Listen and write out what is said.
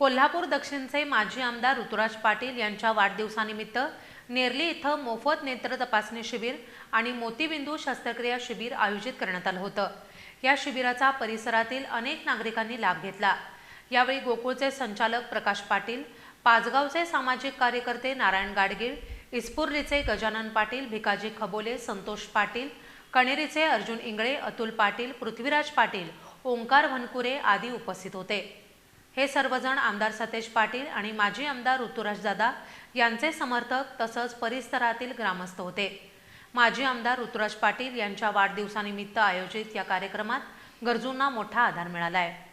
कोल्हापूर दक्षिणचे माजी आमदार ऋतुराज पाटील यांच्या वाढदिवसानिमित्त नेरली इथं मोफत नेत्र तपासणी शिबिर आणि मोतीबिंदू शस्त्रक्रिया शिबिर आयोजित करण्यात आलं होतं. या शिबिराचा परिसरातील अनेक नागरिकांनी लाभ घेतला. यावेळी गोकुळचे संचालक प्रकाश पाटील पाचगावचे सामाजिक कार्यकर्ते नारायण गाडगीळ इस्पुर्लीचे गजानन पाटील भिकाजी खबोले संतोष पाटील कणेरीचे अर्जुन इंगळे अतुल पाटील पृथ्वीराज पाटील ओंकार भनकुरे आदी उपस्थित होते. हे सर्वजण आमदार सतेज पाटील आणि माजी आमदार ऋतुराजदादा यांचे समर्थक तसंच परिसरातील ग्रामस्थ होते. माजी आमदार ऋतुराज पाटील यांच्या वाढदिवसानिमित्त आयोजित या कार्यक्रमात गरजूंना मोठा आधार मिळाला आहे